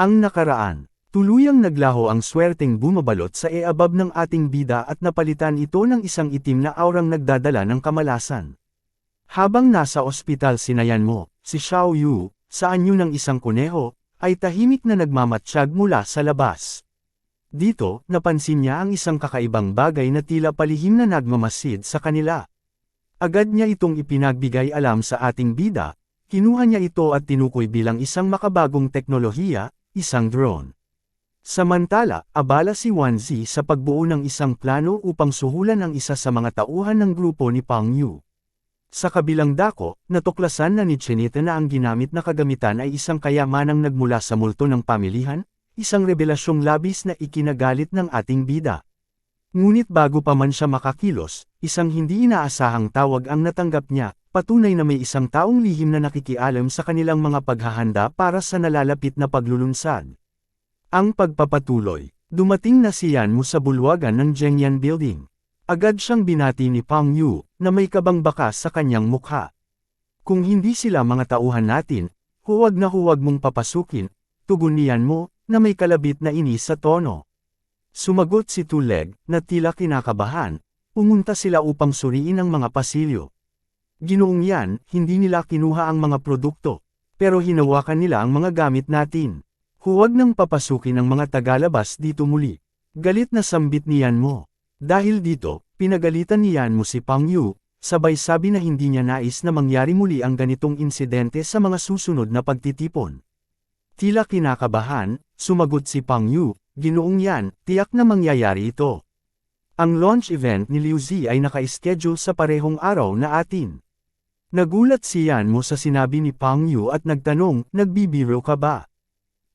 Ang nakaraan, tuluyang naglaho ang swerteng bumabalot sa e-above ng ating bida at napalitan ito ng isang itim na aurang nagdadala ng kamalasan. Habang nasa ospital sinayan mo, si Xiao Yu, sa anyo ng isang kuneho, ay tahimik na nagmamatsyag mula sa labas. Dito, napansin niya ang isang kakaibang bagay na tila palihim na nagmamasid sa kanila. Agad niya itong ipinagbigay alam sa ating bida, kinuha niya ito at tinukoy bilang isang makabagong teknolohiya, isang drone. Samantala, abala si Wanzi sa pagbuo ng isang plano upang suhulan ang isa sa mga tauhan ng grupo ni Pang Yu. Sa kabilang dako, natuklasan na ni Chinita na ang ginamit na kagamitan ay isang kayamanang nagmula sa multo ng pamilihan, isang revelasyong labis na ikinagalit ng ating bida. Ngunit bago pa man siya makakilos, isang hindi inaasahang tawag ang natanggap niya, patunay na may isang taong lihim na nakikialam sa kanilang mga paghahanda para sa nalalapit na paglulunsad. Ang pagpapatuloy, dumating na si Yan Mu sa bulwagan ng Zhengyan Building. Agad siyang binati ni Pang Yu, na may kabang bakas sa kanyang mukha. Kung hindi sila mga tauhan natin, huwag na huwag mong papasukin, tugon ni Yan Mo, na may kalabit na inis sa tono. Sumagot si Tuleg, na tila kinakabahan, pumunta sila upang suriin ang mga pasilyo. Ginoong yan, hindi nila kinuha ang mga produkto, pero hinawakan nila ang mga gamit natin. Huwag nang papasukin ang mga tagalabas dito muli. Galit na sambit ni Yan mo. Dahil dito, pinagalitan ni Yan mo si Pang Yu, sabay sabi na hindi niya nais na mangyari muli ang ganitong insidente sa mga susunod na pagtitipon. Tila kinakabahan, sumagot si Pang Yu, ginoong yan, tiyak na mangyayari ito. Ang launch event ni Liu Zi ay naka-schedule sa parehong araw na atin. Nagulat si Yan mo sa sinabi ni Pang Yu at nagtanong, nagbibiro ka ba?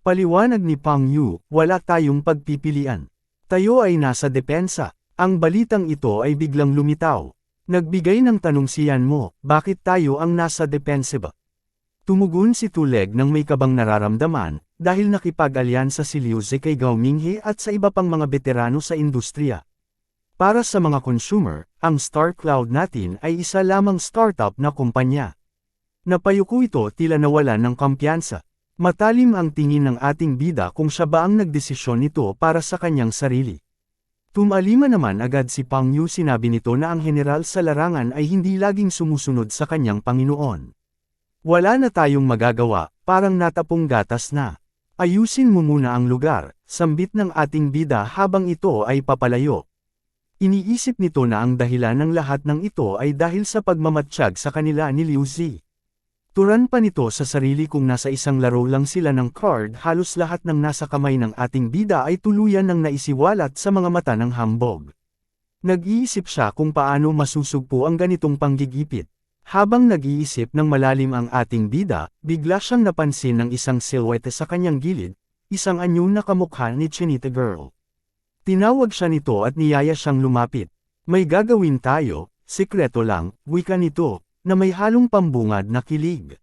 Paliwanag ni Pang Yu, wala tayong pagpipilian. Tayo ay nasa depensa. Ang balitang ito ay biglang lumitaw. Nagbigay ng tanong si Yan mo, bakit tayo ang nasa depensa ba? Tumugon si Tuleg ng may kabang nararamdaman, dahil nakipag-alyansa si Liu Zi kay Gao Minghe at sa iba pang mga veterano sa industriya. Para sa mga consumer, ang Star Cloud natin ay isa lamang startup na kumpanya. Napayuko ito tila nawalan ng kampiyansa. Matalim ang tingin ng ating bida kung siya ba ang nagdesisyon nito para sa kanyang sarili. Tumalima naman agad si Pang Yu sinabi nito na ang general sa larangan ay hindi laging sumusunod sa kanyang Panginoon. Wala na tayong magagawa, parang natapong gatas na. Ayusin mo muna ang lugar, sambit ng ating bida habang ito ay papalayo. Iniisip nito na ang dahilan ng lahat ng ito ay dahil sa pagmamatsyag sa kanila ni Liu Zi. Turan pa nito sa sarili kung nasa isang laro lang sila ng card halos lahat ng nasa kamay ng ating bida ay tuluyan ng naisiwalat sa mga mata ng hambog. Nag-iisip siya kung paano masusugpo ang ganitong panggigipit. Habang nag-iisip ng malalim ang ating bida, bigla siyang napansin ng isang silhouette sa kanyang gilid, isang anyo na kamukha ni Chinita Girl. Tinawag siya nito at niyaya siyang lumapit. May gagawin tayo, sikreto lang, wika nito, na may halong pambungad na kilig.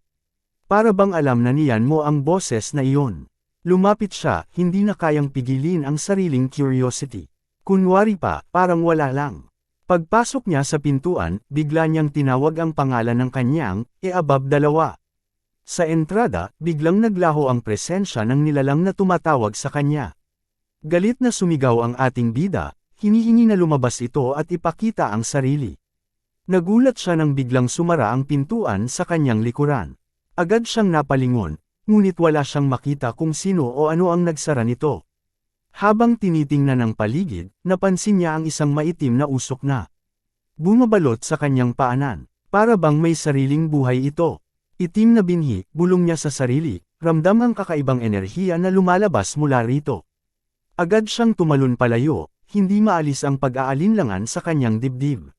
Para bang alam na niyan mo ang boses na iyon. Lumapit siya, hindi na kayang pigilin ang sariling curiosity. Kunwari pa, parang wala lang. Pagpasok niya sa pintuan, bigla niyang tinawag ang pangalan ng kanyang, e-above dalawa. Sa entrada, biglang naglaho ang presensya ng nilalang na tumatawag sa kanya. Galit na sumigaw ang ating bida, hinihingi na lumabas ito at ipakita ang sarili. Nagulat siya nang biglang sumara ang pintuan sa kanyang likuran. Agad siyang napalingon, ngunit wala siyang makita kung sino o ano ang nagsara nito. Habang tinitingnan ang paligid, napansin niya ang isang maitim na usok na. Bumabalot sa kanyang paanan, para bang may sariling buhay ito. Itim na binhi, bulong niya sa sarili, ramdam ang kakaibang enerhiya na lumalabas mula rito. Agad siyang tumalon palayo, hindi maalis ang pag-aalinlangan sa kanyang dibdib.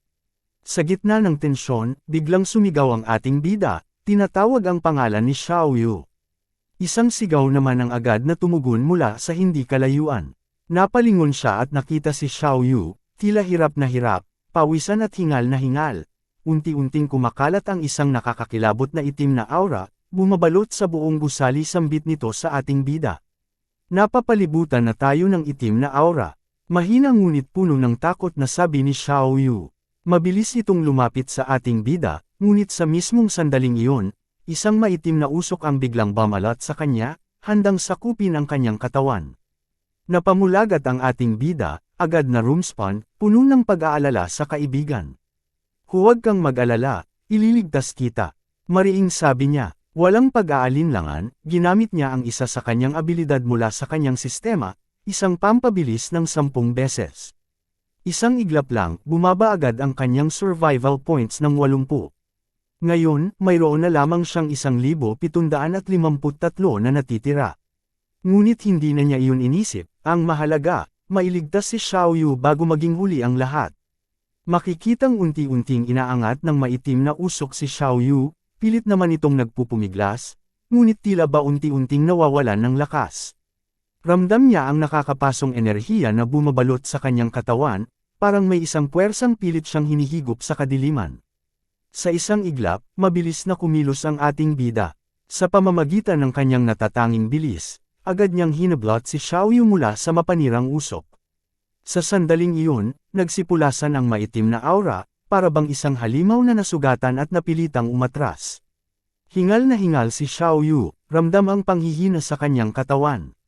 Sa gitna ng tensyon, biglang sumigaw ang ating bida, tinatawag ang pangalan ni Xiao Yu. Isang sigaw naman ang agad na tumugon mula sa hindi kalayuan. Napalingon siya at nakita si Xiao Yu, tila hirap na hirap, pawisan at hingal na hingal. Unti-unting kumakalat ang isang nakakakilabot na itim na aura, bumabalot sa buong gusali sambit nito sa ating bida. Napapalibutan na tayo ng itim na aura. Mahina ngunit puno ng takot na sabi ni Xiao Yu. Mabilis itong lumapit sa ating bida, ngunit sa mismong sandaling iyon, Isang maitim na usok ang biglang bamalat sa kanya, handang sakupin ang kanyang katawan. Napamulagat ang ating bida, agad na rumspon, puno ng pag-aalala sa kaibigan. Huwag kang mag-alala, ililigtas kita. Mariing sabi niya, walang pag-aalinlangan, ginamit niya ang isa sa kanyang abilidad mula sa kanyang sistema, isang pampabilis ng sampung beses. Isang iglap lang, bumaba agad ang kanyang survival points ng 80. Ngayon, mayroon na lamang siyang 1,753 na natitira. Ngunit hindi na niya iyon inisip, ang mahalaga, mailigtas si Xiao Yu bago maging huli ang lahat. Makikitang unti-unting inaangat ng maitim na usok si Xiao Yu, pilit naman itong nagpupumiglas, ngunit tila ba unti-unting nawawalan ng lakas. Ramdam niya ang nakakapasong enerhiya na bumabalot sa kanyang katawan, parang may isang puwersang pilit siyang hinihigop sa kadiliman. Sa isang iglap, mabilis na kumilos ang ating bida. Sa pamamagitan ng kanyang natatanging bilis, agad niyang hinablot si Xiao Yu mula sa mapanirang usok. Sa sandaling iyon, nagsipulasan ang maitim na aura, para bang isang halimaw na nasugatan at napilitang umatras. Hingal na hingal si Xiao Yu, ramdam ang panghihina sa kanyang katawan.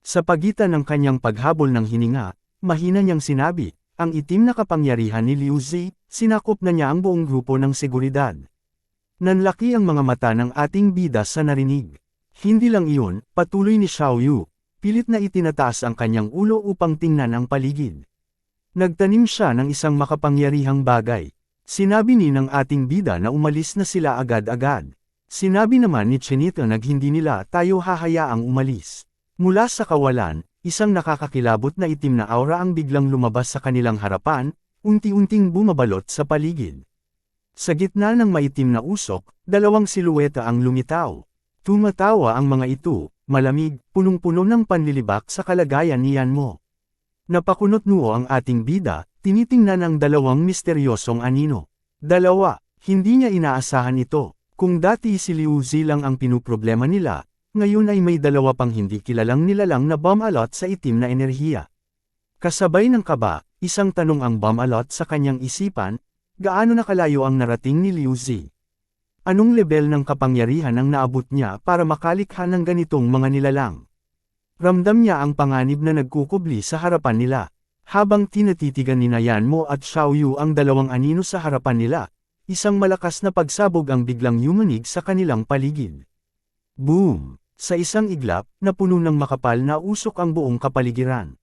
Sa pagitan ng kanyang paghabol ng hininga, mahina niyang sinabi, ang itim na kapangyarihan ni Liu Zi, sinakop na niya ang buong grupo ng seguridad. Nanlaki ang mga mata ng ating bida sa narinig. Hindi lang iyon, patuloy ni Xiao Yu, pilit na itinataas ang kanyang ulo upang tingnan ang paligid. Nagtanim siya ng isang makapangyarihang bagay. Sinabi ni ng ating bida na umalis na sila agad-agad. Sinabi naman ni Chinito na hindi nila tayo hahayaang umalis. Mula sa kawalan, isang nakakakilabot na itim na aura ang biglang lumabas sa kanilang harapan, unti-unting bumabalot sa paligid. Sa gitna ng maitim na usok, dalawang silueta ang lumitaw. Tumatawa ang mga ito, malamig, punong-puno ng panlilibak sa kalagayan ni Yan mo. Napakunot nuo ang ating bida, tinitingnan ang dalawang misteryosong anino. Dalawa, hindi niya inaasahan ito. Kung dati si Liu Zi lang ang pinuproblema nila, ngayon ay may dalawa pang hindi kilalang nilalang na bomb alot sa itim na enerhiya. Kasabay ng kaba, isang tanong ang bomb alot sa kanyang isipan, gaano na kalayo ang narating ni Liu Zi? Anong level ng kapangyarihan ang naabot niya para makalikha ng ganitong mga nilalang? Ramdam niya ang panganib na nagkukubli sa harapan nila. Habang tinatitigan ni Nayan Mo at Xiao Yu ang dalawang anino sa harapan nila, isang malakas na pagsabog ang biglang yumanig sa kanilang paligid. Boom! Sa isang iglap, napuno ng makapal na usok ang buong kapaligiran.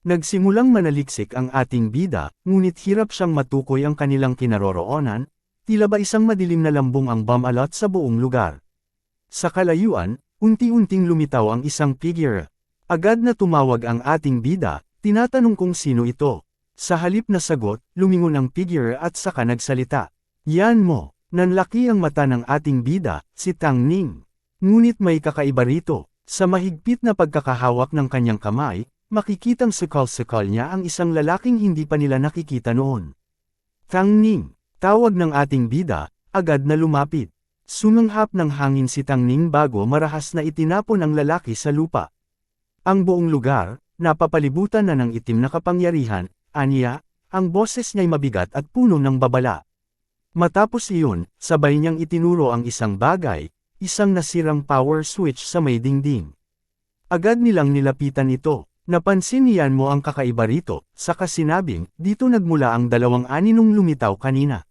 Nagsimulang manaliksik ang ating bida, ngunit hirap siyang matukoy ang kanilang kinaroroonan, Tila ba isang madilim na lambong ang bomb alot sa buong lugar. Sa kalayuan, unti-unting lumitaw ang isang figure. Agad na tumawag ang ating bida, tinatanong kung sino ito. Sa halip na sagot, lumingon ang figure at saka nagsalita. Yan mo, nanlaki ang mata ng ating bida, si Tang Ning. Ngunit may kakaiba rito, sa mahigpit na pagkakahawak ng kanyang kamay, makikitang sukal-sukal niya ang isang lalaking hindi pa nila nakikita noon. Tang Ning, Tawag ng ating bida, agad na lumapit. Sumanghap ng hangin si Tangning bago marahas na itinapon ang lalaki sa lupa. Ang buong lugar, napapalibutan na ng itim na kapangyarihan, aniya, ang boses niya'y mabigat at puno ng babala. Matapos iyon, sabay niyang itinuro ang isang bagay, isang nasirang power switch sa may dingding. Agad nilang nilapitan ito, napansin niyan mo ang kakaiba rito, saka sinabing, dito nagmula ang dalawang aninong lumitaw kanina.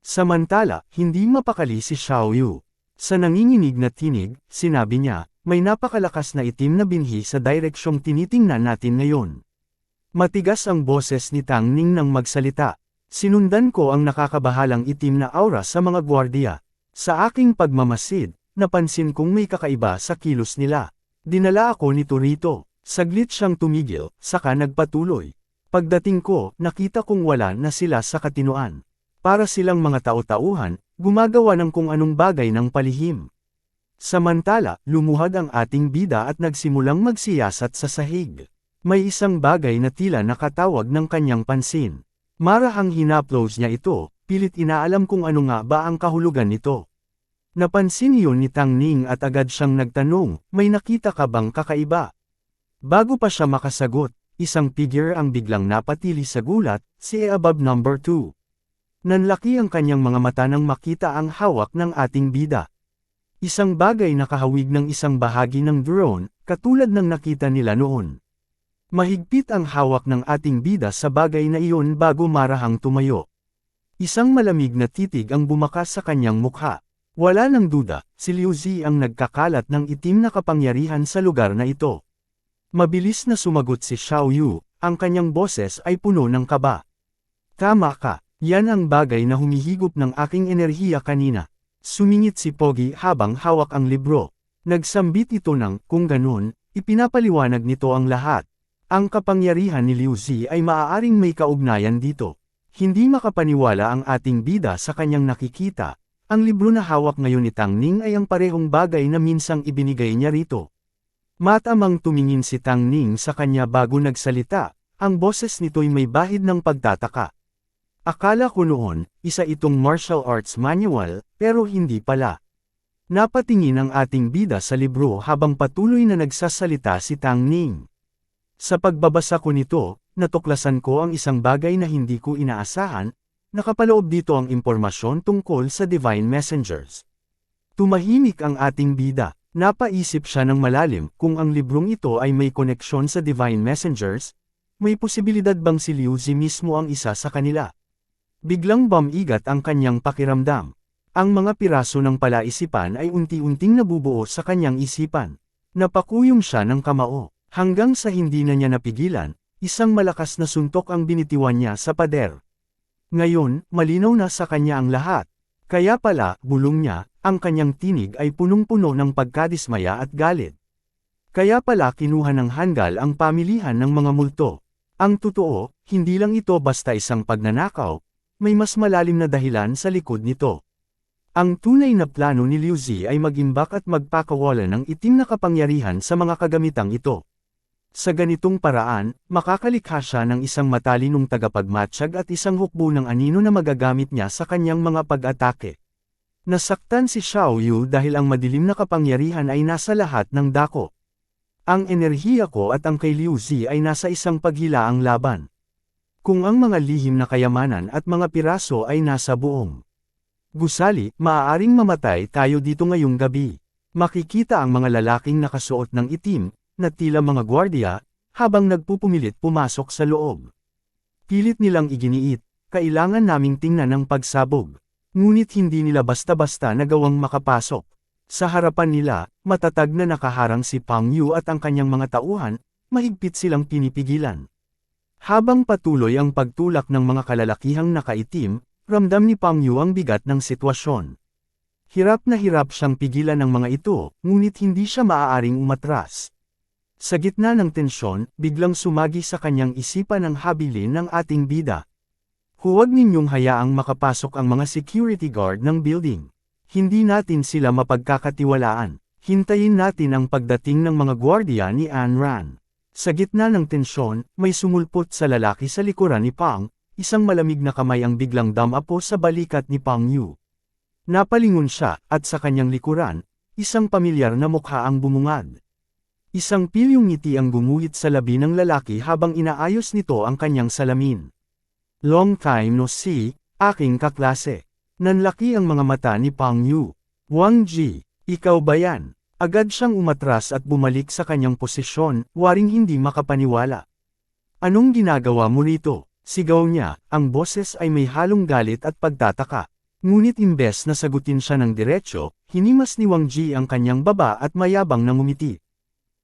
Samantala, hindi mapakali si Xiao. Sa nanginginig na tinig, sinabi niya, may napakalakas na itim na binhi sa direksyong tinitingnan natin ngayon. Matigas ang boses ni Tang Ning nang magsalita. Sinundan ko ang nakakabahalang itim na aura sa mga gwardiya. Sa aking pagmamasid, napansin kong may kakaiba sa kilos nila. Dinala ako nito rito. Saglit siyang tumigil, saka nagpatuloy. Pagdating ko, nakita kong wala na sila sa katinuan. Para silang mga tao-tauhan, gumagawa ng kung anong bagay ng palihim. Samantala, lumuhad ang ating bida at nagsimulang magsiyasat sa sahig. May isang bagay na tila nakatawag ng kanyang pansin. Marahang hinaplows niya ito, pilit inaalam kung ano nga ba ang kahulugan nito. Napansin iyon ni Tang Ning at agad siyang nagtanong, may nakita ka bang kakaiba? Bago pa siya makasagot, isang figure ang biglang napatili sa gulat, si Eabab number 2. Nanlaki ang kanyang mga mata nang makita ang hawak ng ating bida. Isang bagay na kahawig ng isang bahagi ng drone, katulad ng nakita nila noon. Mahigpit ang hawak ng ating bida sa bagay na iyon bago marahang tumayo. Isang malamig na titig ang bumakas sa kanyang mukha. Wala nang duda, si Liu Zi ang nagkakalat ng itim na kapangyarihan sa lugar na ito. Mabilis na sumagot si Xiao Yu, ang kanyang boses ay puno ng kaba. Tama ka, yan ang bagay na humihigop ng aking enerhiya kanina. Sumingit si Pogi habang hawak ang libro. Nagsambit ito ng, kung ganun, ipinapaliwanag nito ang lahat. Ang kapangyarihan ni Liu Zi ay maaaring may kaugnayan dito. Hindi makapaniwala ang ating bida sa kanyang nakikita. Ang libro na hawak ngayon ni Tang Ning ay ang parehong bagay na minsang ibinigay niya rito. Matamang tumingin si Tang Ning sa kanya bago nagsalita, ang boses nito'y may bahid ng pagtataka. Akala ko noon, isa itong martial arts manual, pero hindi pala. Napatingin ang ating bida sa libro habang patuloy na nagsasalita si Tang Ning. Sa pagbabasa ko nito, natuklasan ko ang isang bagay na hindi ko inaasahan, nakapaloob dito ang impormasyon tungkol sa Divine Messengers. Tumahimik ang ating bida, napaisip siya ng malalim kung ang librong ito ay may koneksyon sa Divine Messengers, may posibilidad bang si Liu Zi mismo ang isa sa kanila. Biglang bumigat ang kanyang pakiramdam. Ang mga piraso ng palaisipan ay unti-unting nabubuo sa kanyang isipan. Napakuyong siya ng kamao, hanggang sa hindi na niya napigilan, isang malakas na suntok ang binitiwan niya sa pader. Ngayon, malinaw na sa kanya ang lahat. Kaya pala, bulong niya, ang kanyang tinig ay punong-puno ng pagkadismaya at galit. Kaya pala kinuha ng hanggal ang pamilihan ng mga multo. Ang totoo, hindi lang ito basta isang pagnanakaw, may mas malalim na dahilan sa likod nito. Ang tunay na plano ni Liu Zi ay magimbak at magpakawala ng itim na kapangyarihan sa mga kagamitang ito. Sa ganitong paraan, makakalikha siya ng isang matalinong tagapagmatsyag at isang hukbo ng anino na magagamit niya sa kanyang mga pag-atake. Nasaktan si Xiao Yu dahil ang madilim na kapangyarihan ay nasa lahat ng dako. Ang enerhiya ko at ang kay Liu Zi ay nasa isang paghilaang laban. Kung ang mga lihim na kayamanan at mga piraso ay nasa buong gusali, maaaring mamatay tayo dito ngayong gabi. Makikita ang mga lalaking nakasuot ng itim, na tila mga gwardya, habang nagpupumilit pumasok sa loob. Pilit nilang iginiit, kailangan naming tingnan ang pagsabog. Ngunit hindi nila basta-basta nagawang makapasok. Sa harapan nila, matatag na nakaharang si Pang Yu at ang kanyang mga tauhan, mahigpit silang pinipigilan. Habang patuloy ang pagtulak ng mga kalalakihang nakaitim, ramdam ni Pang Yu ang bigat ng sitwasyon. Hirap na hirap siyang pigilan ng mga ito, ngunit hindi siya maaaring umatras. Sa gitna ng tensyon, biglang sumagi sa kanyang isipan ang habilin ng ating bida. Huwag ninyong hayaang makapasok ang mga security guard ng building. Hindi natin sila mapagkakatiwalaan. Hintayin natin ang pagdating ng mga gwardiya ni Anne Ran. Sa gitna ng tensyon, may sumulpot sa lalaki sa likuran ni Pang, isang malamig na kamay ang biglang damapo sa balikat ni Pang Yu. Napalingon siya, at sa kanyang likuran, isang pamilyar na mukha ang bumungad. Isang pilyong ngiti ang gumuhit sa labi ng lalaki habang inaayos nito ang kanyang salamin. Long time no see, aking kaklase. Nanlaki ang mga mata ni Pang Yu. Wang Ji, ikaw ba yan? Agad siyang umatras at bumalik sa kanyang posisyon, waring hindi makapaniwala. Anong ginagawa mo rito? Sigaw niya, ang boses ay may halong galit at pagtataka. Ngunit imbes na sagutin siya ng diretsyo, hinimas ni Wang Ji ang kanyang baba at mayabang na ngumiti.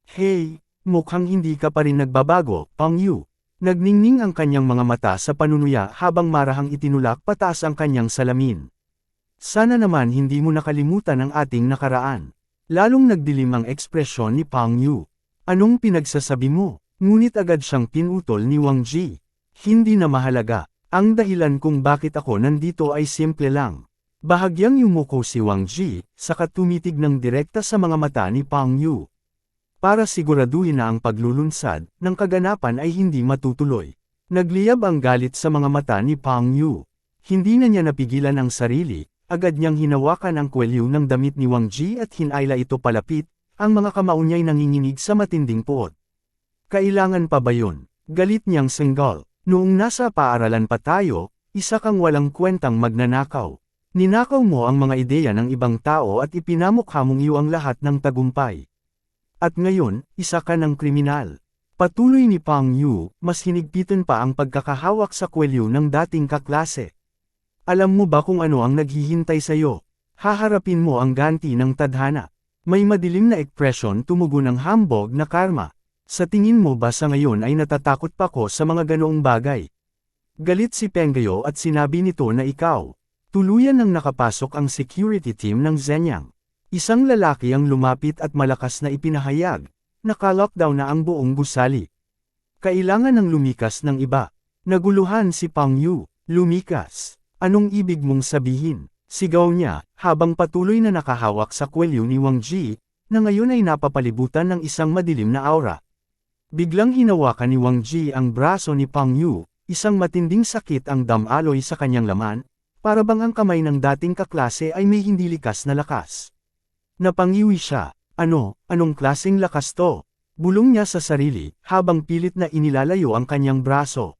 Hey, mukhang hindi ka pa rin nagbabago, Pang Yu. Nagningning ang kanyang mga mata sa panunuya habang marahang itinulak pataas ang kanyang salamin. Sana naman hindi mo nakalimutan ang ating nakaraan. Lalong nagdilim ang ekspresyon ni Pang Yu. Anong pinagsasabi mo? Ngunit agad siyang pinutol ni Wang Ji. Hindi na mahalaga. Ang dahilan kung bakit ako nandito ay simple lang. Bahagyang yumuko si Wang Ji, saka tumitig ng direkta sa mga mata ni Pang Yu. Para siguraduhin na ang paglulunsad ng kaganapan ay hindi matutuloy. Nagliyab ang galit sa mga mata ni Pang Yu. Hindi na niya napigilan ang sarili, Agad niyang hinawakan ang kwelyo ng damit ni Wang Ji at hinayla ito palapit, ang mga kamao niya'y nanginginig sa matinding puot. Kailangan pa ba yun? Galit niyang singgal. Noong nasa paaralan pa tayo, isa kang walang kwentang magnanakaw. Ninakaw mo ang mga ideya ng ibang tao at ipinamukha mong iyo ang lahat ng tagumpay. At ngayon, isa ka ng kriminal. Patuloy ni Pang Yu, mas hinigpitan pa ang pagkakahawak sa kwelyo ng dating kaklase. Alam mo ba kung ano ang naghihintay sa iyo? Haharapin mo ang ganti ng tadhana. May madilim na ekspresyon tumugon ng hambog na karma. Sa tingin mo ba sa ngayon ay natatakot pa ko sa mga ganoong bagay? Galit si Pengayo at sinabi nito na ikaw. Tuluyan nang nakapasok ang security team ng Zenyang. Isang lalaki ang lumapit at malakas na ipinahayag. Naka-lockdown na ang buong gusali. Kailangan ng lumikas ng iba. Naguluhan si Pang Yu. Lumikas. Anong ibig mong sabihin? Sigaw niya, habang patuloy na nakahawak sa kwelyo ni Wang Ji, na ngayon ay napapalibutan ng isang madilim na aura. Biglang hinawakan ni Wang Ji ang braso ni Pang Yu, isang matinding sakit ang damaloy sa kanyang laman, para bang ang kamay ng dating kaklase ay may hindi likas na lakas. Napangiwi siya, ano, anong klaseng lakas to? Bulong niya sa sarili, habang pilit na inilalayo ang kanyang braso.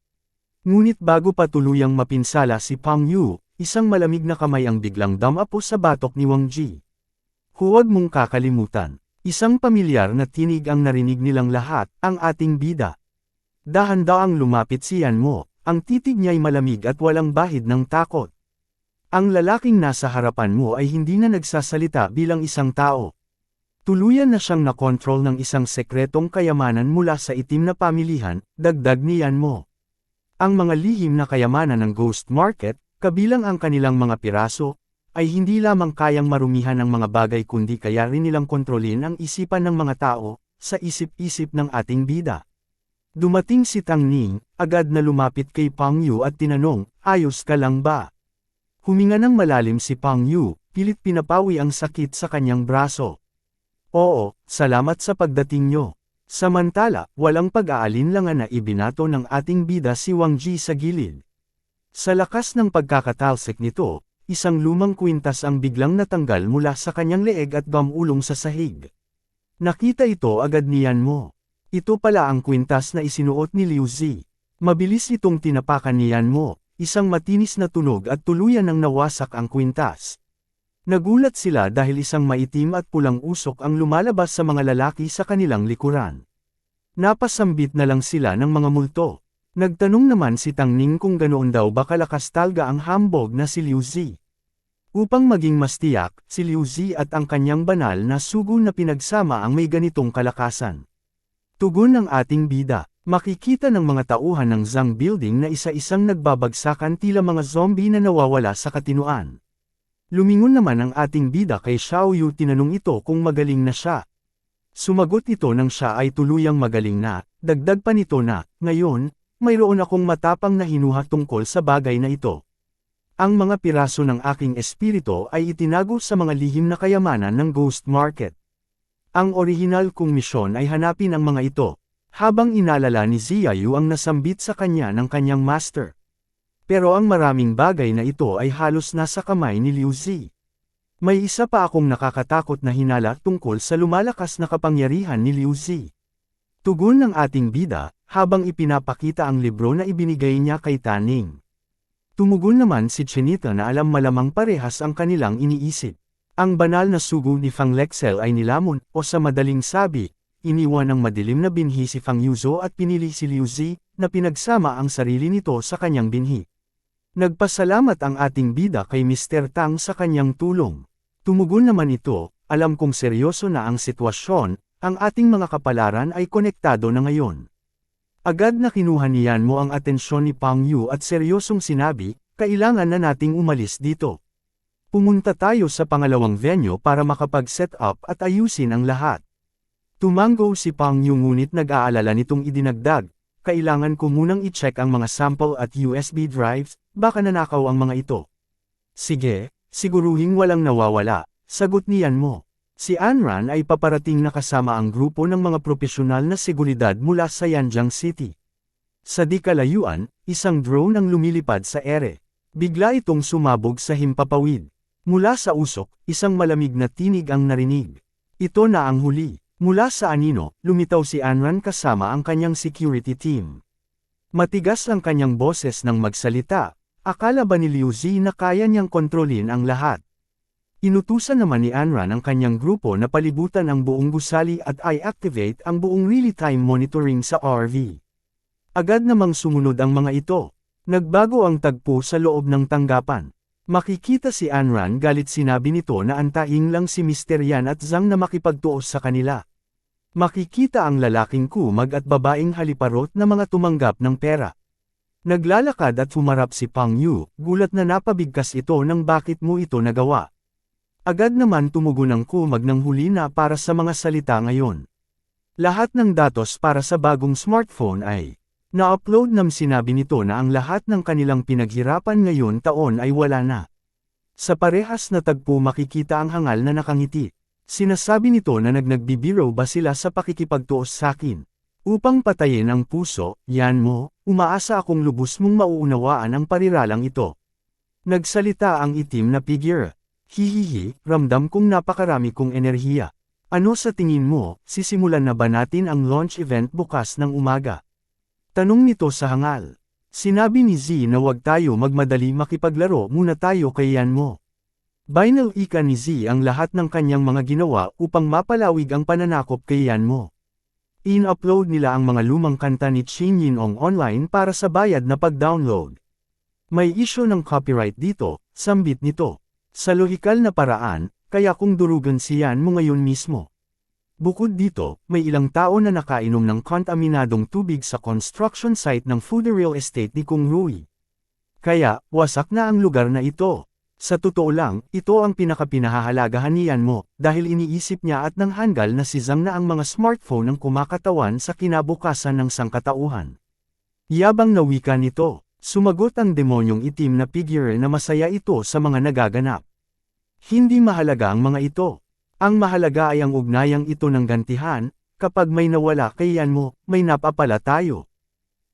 Ngunit bago pa tuluyang mapinsala si Pang Yu, isang malamig na kamay ang biglang damapo sa batok ni Wang Ji. Huwag mong kakalimutan, isang pamilyar na tinig ang narinig nilang lahat, ang ating bida. Dahan-daang lumapit siyan mo, ang titig niya'y malamig at walang bahid ng takot. Ang lalaking nasa harapan mo ay hindi na nagsasalita bilang isang tao. Tuluyan na siyang nakontrol ng isang sekretong kayamanan mula sa itim na pamilihan, dagdag niyan mo. Ang mga lihim na kayamanan ng ghost market, kabilang ang kanilang mga piraso, ay hindi lamang kayang marumihan ng mga bagay kundi kaya rin nilang kontrolin ang isipan ng mga tao, sa isip-isip ng ating bida. Dumating si Tang Ning, agad na lumapit kay Pang Yu at tinanong, ayos ka lang ba? Huminga ng malalim si Pang Yu, pilit pinapawi ang sakit sa kanyang braso. Oo, salamat sa pagdating nyo. Samantala, walang pag-aalinlangan na ibinato ng ating bida si Wang Ji sa gilid. Sa lakas ng pagkakatalsik nito, isang lumang kwintas ang biglang natanggal mula sa kanyang leeg at gamulong sa sahig. Nakita ito agad niyan mo. Ito pala ang kwintas na isinuot ni Liu Zi. Mabilis itong tinapakan niyan mo, Isang matinis na tunog at tuluyan ng nawasak ang kwintas. Nagulat sila dahil isang maitim at pulang usok ang lumalabas sa mga lalaki sa kanilang likuran. Napasambit na lang sila ng mga multo. Nagtanong naman si Tangning kung ganoon daw ba kalakas talga ang hambog na si Liu Zi. Upang maging mas tiyak, si Liu Zi at ang kanyang banal na sugo na pinagsama ang may ganitong kalakasan. Tugon ng ating bida. Makikita ng mga tauhan ng Zhang Building na isa-isang nagbabagsakan tila mga zombie na nawawala sa katinuan. Lumingon naman ang ating bida kay Xiao Yu tinanong ito kung magaling na siya. Sumagot ito nang siya ay tuluyang magaling na, dagdag pa nito na, ngayon, mayroon akong matapang na hinuha tungkol sa bagay na ito. Ang mga piraso ng aking espirito ay itinago sa mga lihim na kayamanan ng Ghost Market. Ang orihinal kong misyon ay hanapin ang mga ito, habang inalala ni Ziyayu ang nasambit sa kanya ng kanyang master. Pero ang maraming bagay na ito ay halos nasa kamay ni Liu Zi. May isa pa akong nakakatakot na hinala tungkol sa lumalakas na kapangyarihan ni Liu Zi. Tugon ng ating bida, habang ipinapakita ang libro na ibinigay niya kay Taning. Tumugon naman si Chinita na alam malamang parehas ang kanilang iniisip. Ang banal na sugo ni Fang Lexel ay nilamon, o sa madaling sabi, iniwan ng madilim na binhi si Fang Yuzo at pinili si Liu Zi, na pinagsama ang sarili nito sa kanyang binhi. Nagpasalamat ang ating bida kay Mr. Tang sa kanyang tulong. Tumugon naman ito, alam kong seryoso na ang sitwasyon, ang ating mga kapalaran ay konektado na ngayon. Agad na kinuha niyan mo ang atensyon ni Pang Yu at seryosong sinabi, kailangan na nating umalis dito. Pumunta tayo sa pangalawang venue para makapag-set up at ayusin ang lahat. Tumango si Pang Yu ngunit nag-aalala nitong idinagdag, kailangan ko munang i-check ang mga sample at USB drives, baka nanakaw ang mga ito. Sige, siguruhing walang nawawala, sagot niyan mo. Si Anran ay paparating na kasama ang grupo ng mga profesional na seguridad mula sa Yanjiang City. Sa di kalayuan, isang drone ang lumilipad sa ere. Bigla itong sumabog sa himpapawid. Mula sa usok, isang malamig na tinig ang narinig. Ito na ang huli. Mula sa anino, lumitaw si Anran kasama ang kanyang security team. Matigas ang kanyang boses nang magsalita, Akala ba ni Liu Zi na kaya niyang kontrolin ang lahat? Inutusan naman ni Anran ang kanyang grupo na palibutan ang buong gusali at i-activate ang buong real-time monitoring sa RV. Agad namang sumunod ang mga ito. Nagbago ang tagpo sa loob ng tanggapan. Makikita si Anran galit sinabi nito na antaing lang si Mr. Yan at Zhang na makipagtuos sa kanila. Makikita ang lalaking kumag at babaeng haliparot na mga tumanggap ng pera. Naglalakad at humarap si Pang Yu, gulat na napabigkas ito ng bakit mo ito nagawa. Agad naman tumugon ang kumag ng huli na para sa mga salita ngayon. Lahat ng datos para sa bagong smartphone ay na-upload nam sinabi nito na ang lahat ng kanilang pinaghirapan ngayon taon ay wala na. Sa parehas na tagpo makikita ang hangal na nakangiti. Sinasabi nito na nagnagbibiro ba sila sa pakikipagtuos sa akin. Upang patayin ang puso, yan mo, umaasa akong lubos mong mauunawaan ang pariralang ito. Nagsalita ang itim na figure. Hihihi, ramdam kong napakarami kong enerhiya. Ano sa tingin mo, sisimulan na ba natin ang launch event bukas ng umaga? Tanong nito sa hangal. Sinabi ni Z na wag tayo magmadali makipaglaro muna tayo kay yan mo. Binal ika ni Z ang lahat ng kanyang mga ginawa upang mapalawig ang pananakop kay yan mo. In-upload nila ang mga lumang kanta ni Chin Yin-ong online para sa bayad na pag-download. May issue ng copyright dito, sambit nito. Sa lohikal na paraan, kaya kung durugan siyan mo ngayon mismo. Bukod dito, may ilang tao na nakainom ng kontaminadong tubig sa construction site ng Food Real Estate ni Kung Rui. Kaya, wasak na ang lugar na ito. Sa totoo lang, ito ang pinakapinahahalagahan niyan mo, dahil iniisip niya at nang hanggal na si Zhang na ang mga smartphone ang kumakatawan sa kinabukasan ng sangkatauhan. Yabang na wika nito, sumagot ang demonyong itim na figure na masaya ito sa mga nagaganap. Hindi mahalaga ang mga ito. Ang mahalaga ay ang ugnayang ito ng gantihan, kapag may nawala kay yan mo, may napapala tayo.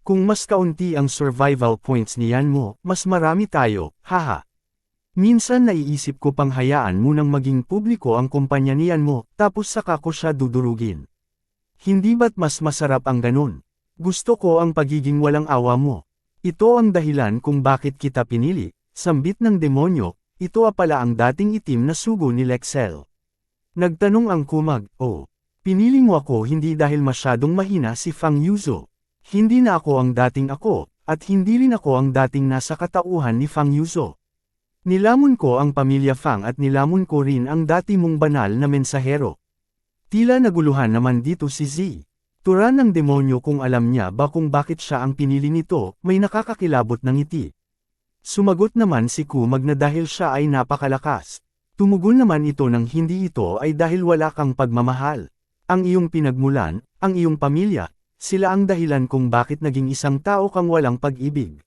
Kung mas kaunti ang survival points niyan mo, mas marami tayo, haha. Minsan naiisip ko pang hayaan mo nang maging publiko ang kumpanya niyan mo, tapos saka ko siya dudurugin. Hindi ba't mas masarap ang ganun? Gusto ko ang pagiging walang awa mo. Ito ang dahilan kung bakit kita pinili, sambit ng demonyo, ito pala ang dating itim na sugo ni Lexel. Nagtanong ang kumag, oh, pinili mo ako hindi dahil masyadong mahina si Fang Yuzo. Hindi na ako ang dating ako, at hindi rin ako ang dating nasa katauhan ni Fang Yuzo. Nilamon ko ang pamilya Fang at nilamon ko rin ang dati mong banal na mensahero. Tila naguluhan naman dito si Z. Tura ng demonyo kung alam niya ba kung bakit siya ang pinili nito, may nakakakilabot ng ngiti. Sumagot naman si Kumag na dahil siya ay napakalakas. Tumugon naman ito ng hindi ito ay dahil wala kang pagmamahal. Ang iyong pinagmulan, ang iyong pamilya, sila ang dahilan kung bakit naging isang tao kang walang pag-ibig.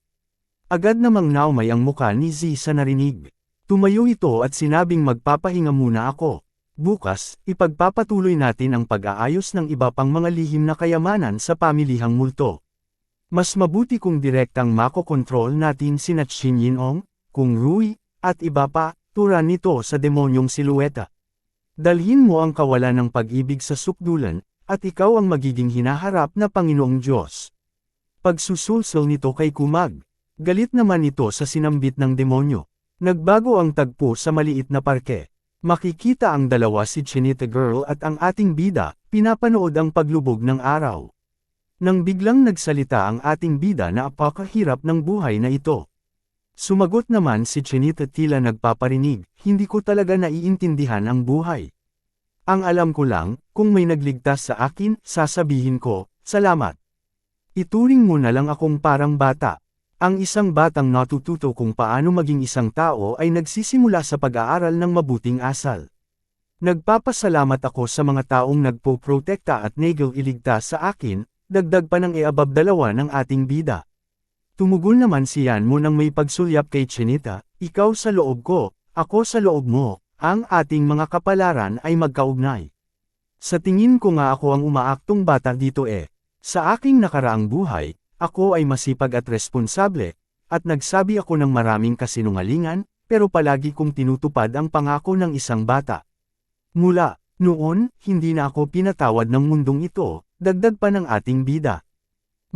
Agad namang naumay ang muka ni Z sa narinig. Tumayo ito at sinabing magpapahinga muna ako. Bukas, ipagpapatuloy natin ang pag-aayos ng iba pang mga lihim na kayamanan sa pamilihang multo. Mas mabuti kung direktang makokontrol natin sina Shin Yin-ong, Kung Rui, at iba pa, tura nito sa demonyong silueta. Dalhin mo ang kawalan ng pag-ibig sa sukdulan, at ikaw ang magiging hinaharap na Panginoong Diyos. Pagsusulsol nito kay Kumag. Galit naman ito sa sinambit ng demonyo. Nagbago ang tagpo sa maliit na parke. Makikita ang dalawa si Chinita Girl at ang ating bida, pinapanood ang paglubog ng araw. Nang biglang nagsalita ang ating bida na apakahirap ng buhay na ito. Sumagot naman si Chinita tila nagpaparinig, hindi ko talaga naiintindihan ang buhay. Ang alam ko lang, kung may nagligtas sa akin, sasabihin ko, salamat. Ituring mo na lang akong parang bata. Ang isang batang natututo kung paano maging isang tao ay nagsisimula sa pag-aaral ng mabuting asal. Nagpapasalamat ako sa mga taong nagpo-protekta at nagil iligtas sa akin, dagdag pa ng iabab dalawa ng ating bida. Tumugon naman siyan mo nang may pagsulyap kay Chinita, ikaw sa loob ko, ako sa loob mo, ang ating mga kapalaran ay magkaugnay. Sa tingin ko nga ako ang umaaktong bata dito eh. Sa aking nakaraang buhay, ako ay masipag at responsable, at nagsabi ako ng maraming kasinungalingan, pero palagi kong tinutupad ang pangako ng isang bata. Mula, noon, hindi na ako pinatawad ng mundong ito, dagdag pa ng ating bida.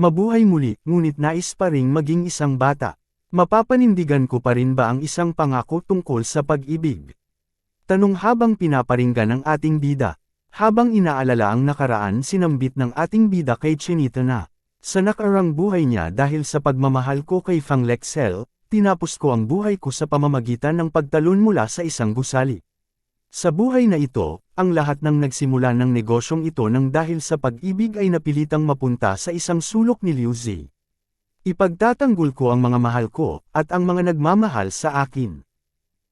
Mabuhay muli, ngunit nais pa ring maging isang bata. Mapapanindigan ko pa rin ba ang isang pangako tungkol sa pag-ibig? Tanong habang pinaparinggan ng ating bida. Habang inaalala ang nakaraan sinambit ng ating bida kay Chinita na. Sa nakarang buhay niya dahil sa pagmamahal ko kay Fang Lexel, tinapos ko ang buhay ko sa pamamagitan ng pagtalon mula sa isang gusali. Sa buhay na ito, ang lahat ng nagsimula ng negosyong ito nang dahil sa pag-ibig ay napilitang mapunta sa isang sulok ni Liu Zi. Ipagtatanggol ko ang mga mahal ko, at ang mga nagmamahal sa akin.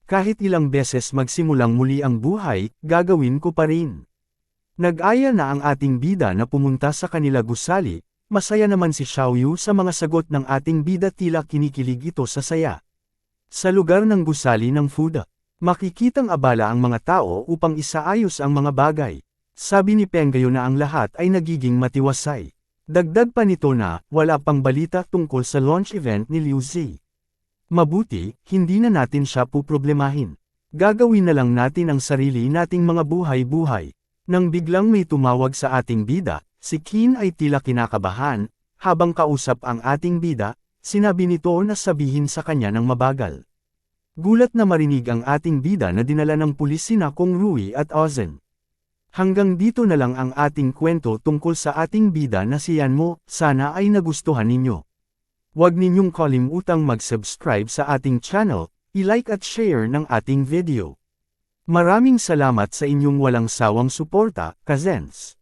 Kahit ilang beses magsimulang muli ang buhay, gagawin ko pa rin. Nag-aya na ang ating bida na pumunta sa kanila gusali, masaya naman si Xiaoyu sa mga sagot ng ating bida tila kinikilig ito sa saya. Sa lugar ng gusali ng Fuda, makikitang abala ang mga tao upang isaayos ang mga bagay. Sabi ni Penggayo na ang lahat ay nagiging matiwasay. Dagdag pa nito na, wala pang balita tungkol sa launch event ni Liu Zi. Mabuti, hindi na natin siya puproblemahin. Gagawin na lang natin ang sarili nating mga buhay-buhay. Nang biglang may tumawag sa ating bida, si Kin ay tila kinakabahan, habang kausap ang ating bida, sinabi nito na sabihin sa kanya ng mabagal. Gulat na marinig ang ating bida na dinala ng pulis sina Kong Rui at Ozen. Hanggang dito na lang ang ating kwento tungkol sa ating bida na si Yanmo, sana ay nagustuhan ninyo. Huwag ninyong kalimutang mag-subscribe sa ating channel, i-like at share ng ating video. Maraming salamat sa inyong walang sawang suporta, Kazens.